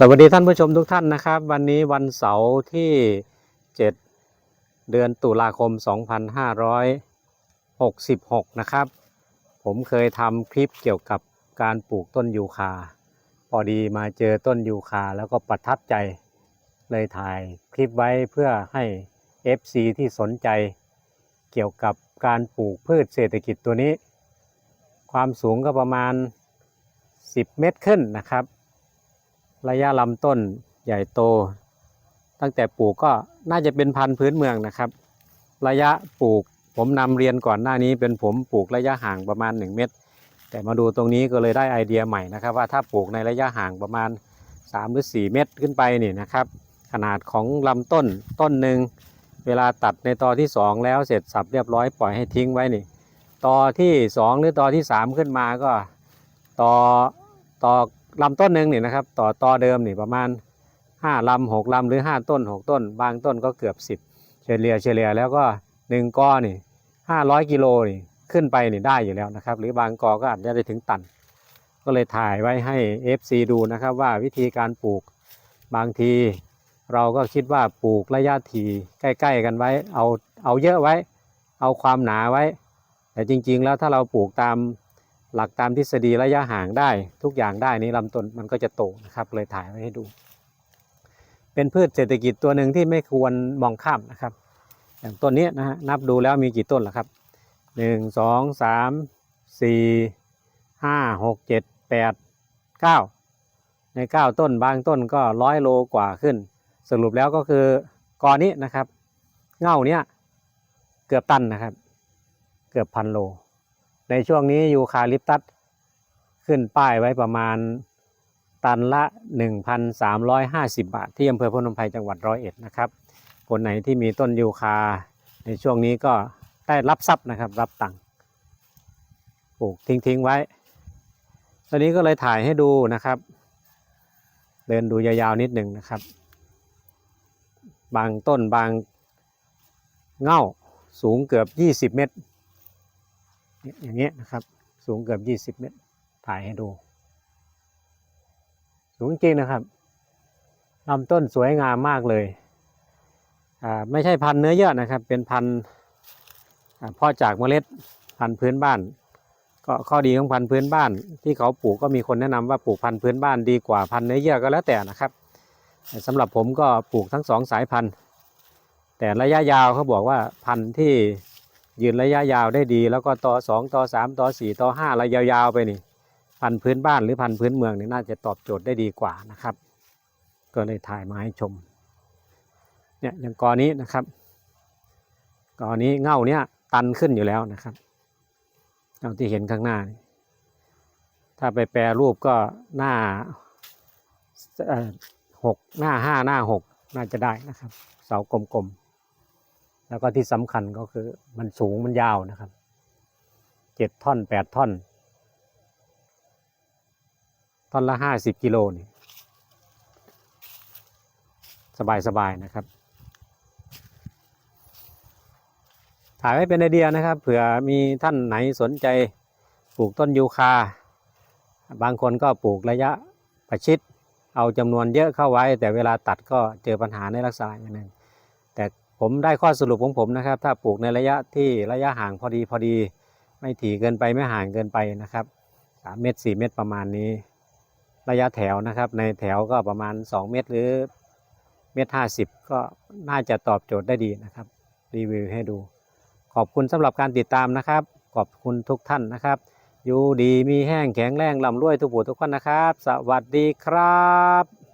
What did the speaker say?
สวัสดีท่านผู้ชมทุกท่านนะครับ วันนี้วันเสาร์ที่ 7 เดือนตุลาคม 2566 นะครับ ผมเคยทำคลิปเกี่ยวกับการปลูกต้นยูคา พอดีมาเจอต้นยูคาแล้วก็ประทับใจเลยถ่ายคลิปไว้เพื่อให้ FC ที่สนใจ เกี่ยวกับการปลูกพืชเศรษฐกิจตัวนี้ ความสูงก็ประมาณ 10 เมตรขึ้นนะครับ ระยะลำต้นใหญ่โต ตั้งแต่ปลูกก็น่าจะเป็นพันธุ์พื้นเมืองนะครับ ระยะปลูกผมนำเรียนก่อนหน้านี้เป็นผมปลูกระยะห่างประมาณ 1 เมตร แต่มาดูตรงนี้ก็เลยได้ไอเดียใหม่นะครับ ว่าถ้าปลูกในระยะห่างประมาณ 3 หรือ 4 เมตรขึ้นไปนี่นะครับ ขนาดของลำต้นต้นหนึ่งเวลาตัดในตอที่ 2 แล้วเสร็จสับเรียบร้อยปล่อยให้ทิ้งไว้นี่ตอที่ 2 หรือตอที่ 3 ขึ้นมาก็ตอตอ ลำต้นหนึ่งนี่นะครับ ต่อตอเดิมนี่ประมาณ5ลำ6ลำหรือ5ต้น6ต้น บางต้นก็เกือบ10เฉลี่ยเฉลี่ยแล้วก็1กอนี่500กิโลนี่ขึ้นไปนี่ได้อยู่แล้วนะครับ หรือบางกอก็อาจจะได้ถึงตัน ก็เลยถ่ายไว้ให้ FC ดูนะครับว่าวิธีการปลูกบางที เราก็คิดว่าปลูกระยะทีใกล้ ๆ กันไว้เอาเอาเยอะไว้ เอาความหนาไว้ แต่จริง ๆ แล้วถ้าเราปลูกตาม หลักตามทฤษฎีระยะห่างได้ทุกอย่างได้นี้ลำต้นมันก็จะโตนะครับเลยถ่ายไว้ให้ดู เป็นพืชเศรษฐกิจตัวหนึ่งที่ไม่ควรมองข้ามนะครับ อย่างต้นนี้นะฮะนับดูแล้วมีกี่ต้นล่ะครับหนึ่งสองสามสี่ห้าหกเจ็ดแปดเก้าในเก้าต้นบางต้นก็ร้อยโลกว่าขึ้น สรุปแล้วก็คือกอนี้นะครับ เง่าเนี้ยเกือบตันนะครับ เกือบพันโล ในช่วงนี้ยูคาลิปตัสขึ้นป้ายไว้ประมาณตันละ 1,350 บาท ที่อำเภอพนมไพรจังหวัดร้อยเอ็ดนะครับคนไหนที่มีต้นยูคาในช่วงนี้ก็ได้รับทรัพย์นะครับ รับตังค์ปลูกทิ้งๆไว้ ตอนนี้ก็เลยถ่ายให้ดูนะครับ เดินดูยาวๆนิดหนึ่งนะครับ บางต้นบางเง่าสูงเกือบ 20 เมตร อย่างเงี้ยนะครับ สูงเกือบ 20 เมตรถ่ายให้ดู สูงจริงนะครับลำต้นสวยงามมากเลยอ่าไม่ใช่พันธุ์เนื้อเยอะนะครับ เป็นพันธุ์พ่อจากเมล็ดพันธุ์พื้นบ้าน ก็ข้อดีของพันธุ์พื้นบ้าน ที่เขาปลูกก็มีคนแนะนำว่าปลูกพันธุ์พื้นบ้านดีกว่าพันธุ์เนื้อเยื่อก็แล้วแต่นะครับแต่สำหรับผมก็ปลูกทั้งสองสายพันธุ์ แต่ระยะยาวเขาบอกว่าพันธุ์ที่ ยืนระยะยาวได้ดี แล้วก็ต่อสองต่อสามต่อสี่ต่อห้าระยะยาวไปนี่พันพื้นบ้านหรือพันพื้นเมืองนี่น่าจะตอบโจทย์ได้ดีกว่านะครับ ก็เลยถ่ายมาให้ชมเนี่ยอย่างกอนี้นะครับกอนี้เง่าเนี้ยตันขึ้นอยู่แล้วนะครับเท่าที่เห็นข้างหน้านี่ถ้าไปแปรรูปก็หน้าเออหกหน้าห้าหน้าหกน่าจะได้นะครับ เสากลมๆ แล้วก็ที่สำคัญก็คือมันสูงมันยาวนะครับเจ็ดท่อนแปดท่อน ท่อนละห้าสิบกิโลนี่สบายๆนะครับ ถ่ายไว้เป็นไอเดียนะครับเผื่อมีท่านไหนสนใจปลูกต้นยูคา บางคนก็ปลูกระยะประชิด เอาจำนวนเยอะเข้าไว้ แต่เวลาตัดก็เจอปัญหาในลักษณะอย่างหนแต่ ผมได้ข้อสรุปของผมนะครับ ถ้าปลูกในระยะที่ระยะห่างพอดีพอดี ไม่ถี่เกินไปไม่ห่างเกินไปนะครับสามเมตรสี่เมตรประมาณนี้ ระยะแถวนะครับ ในแถวก็ประมาณ 2 เมตรหรือเมตรห้าสิบก็น่าจะตอบโจทย์ได้ดีนะครับ รีวิวให้ดู ขอบคุณสำหรับการติดตามนะครับ ขอบคุณทุกท่านนะครับอยู่ดีมีแห้งแข็งแรงลำรวยทุกผู้ทุกคนนะครับ สวัสดีครับ